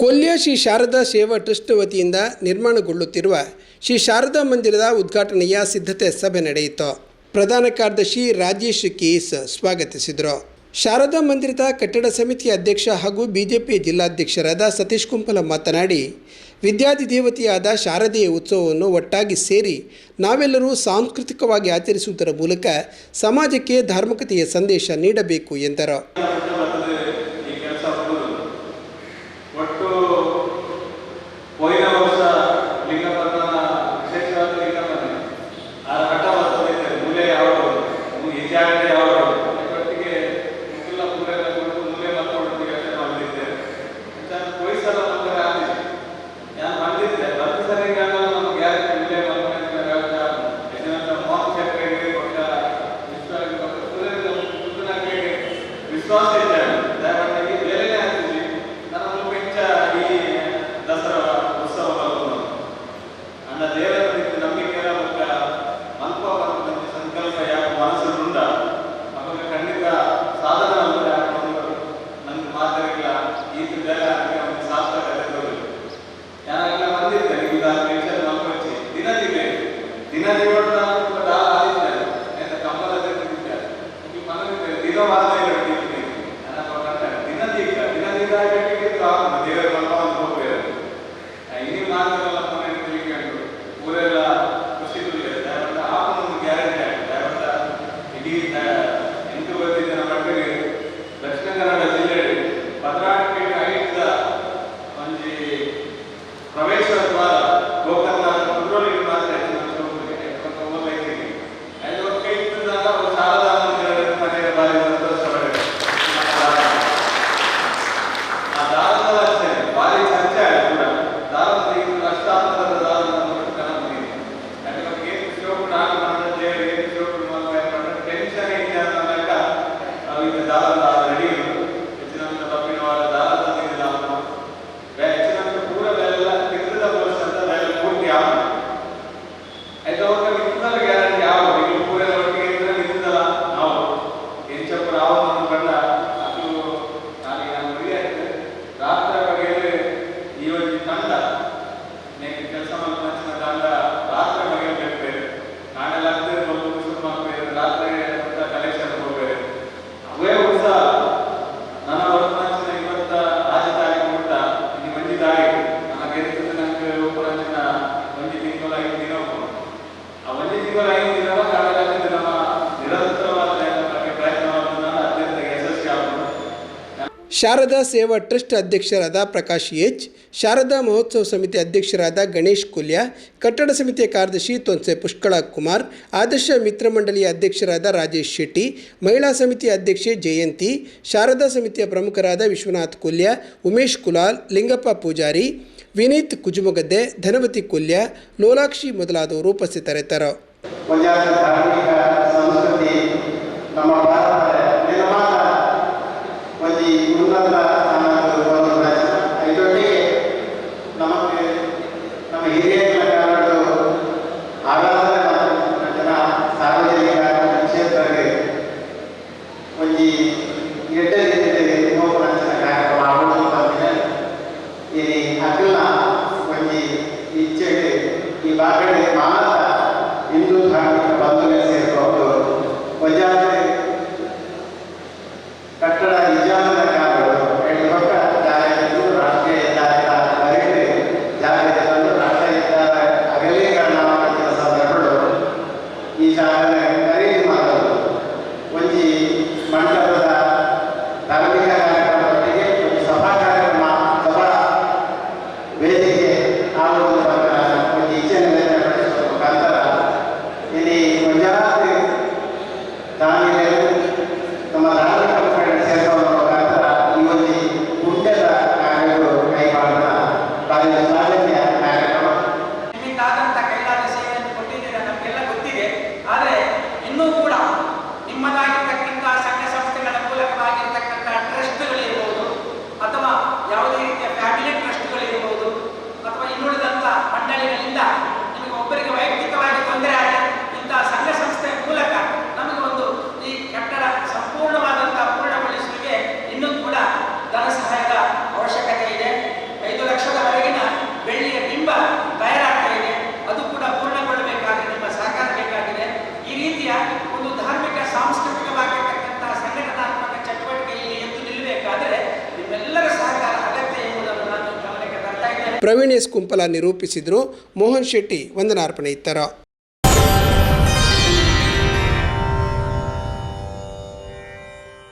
ಕೊಲ್ಯ ಶ್ರೀ ಶಾರದಾ ಸೇವಾ ಟ್ರಸ್ಟ್ ವತಿಯಿಂದ ನಿರ್ಮಾಣಗೊಳ್ಳುತ್ತಿರುವ ಶ್ರೀ ಶಾರದಾ ಮಂದಿರದ ಉದ್ಘಾಟನೆಯ ಸಿದ್ಧತೆ ಸಭೆ ನಡೆಯಿತು. ಪ್ರಧಾನ ಕಾರ್ಯದರ್ಶಿ ರಾಜೇಶ್ ಕೀಸ್ ಸ್ವಾಗತಿಸಿದರು. ಶಾರದಾ ಮಂದಿರದ ಕಟ್ಟಡ ಸಮಿತಿ ಅಧ್ಯಕ್ಷ ಹಾಗೂ ಬಿಜೆಪಿ ಜಿಲ್ಲಾಧ್ಯಕ್ಷರಾದ ಸತೀಶ್ ಕುಂಪಲ ಮಾತನಾಡಿ, ವಿದ್ಯಾಧಿ ದೇವತೆಯಾದ ಶಾರದೆಯ ಉತ್ಸವವನ್ನು ಒಟ್ಟಾಗಿ ಸೇರಿ ನಾವೆಲ್ಲರೂ ಸಾಂಸ್ಕೃತಿಕವಾಗಿ ಆಚರಿಸುವುದರ ಮೂಲಕ ಸಮಾಜಕ್ಕೆ ಧಾರ್ಮಿಕತೆಯ ಸಂದೇಶ ನೀಡಬೇಕು ಎಂದರು. ಶಾರದಾ ಸೇವಾ ಟ್ರಸ್ಟ್ ಅಧ್ಯಕ್ಷರಾದ ಪ್ರಕಾಶ್ ಎಚ್, ಶಾರದಾ ಮಹೋತ್ಸವ ಸಮಿತಿ ಅಧ್ಯಕ್ಷರಾದ ಗಣೇಶ್ ಕುಲ್ಯ, ಕಟ್ಟಡ ಸಮಿತಿಯ ಕಾರ್ಯದರ್ಶಿ ತೊನ್ಸೆ ಪುಷ್ಕಳ ಕುಮಾರ್, ಆದರ್ಶ ಮಿತ್ರ ಮಂಡಳಿಯ ಅಧ್ಯಕ್ಷರಾದ ರಾಜೇಶ್ ಶೆಟ್ಟಿ, ಮಹಿಳಾ ಸಮಿತಿ ಅಧ್ಯಕ್ಷೆ ಜಯಂತಿ, ಶಾರದಾ ಸಮಿತಿಯ ಪ್ರಮುಖರಾದ ವಿಶ್ವನಾಥ್ ಕುಲ್ಯ, ಉಮೇಶ್ ಕುಲಾಲ್, ಲಿಂಗಪ್ಪ ಪೂಜಾರಿ, ವಿನೀತ್ ಕುಜುಮಗದ್ದೆ, ಧನವತಿ ಕುಲ್ಯ, ಲೋಲಾಕ್ಷಿ ಮೊದಲಾದವರು ಉಪಸ್ಥಿತರಿದ್ದರು. ಪ್ರವೀಣ್ ಎಸ್ ಕುಂಪಲ ನಿರೂಪಿಸಿದರು. ಮೋಹನ್ ಶೆಟ್ಟಿ ವಂದನಾರ್ಪಣೆ ಇತ್ತರು.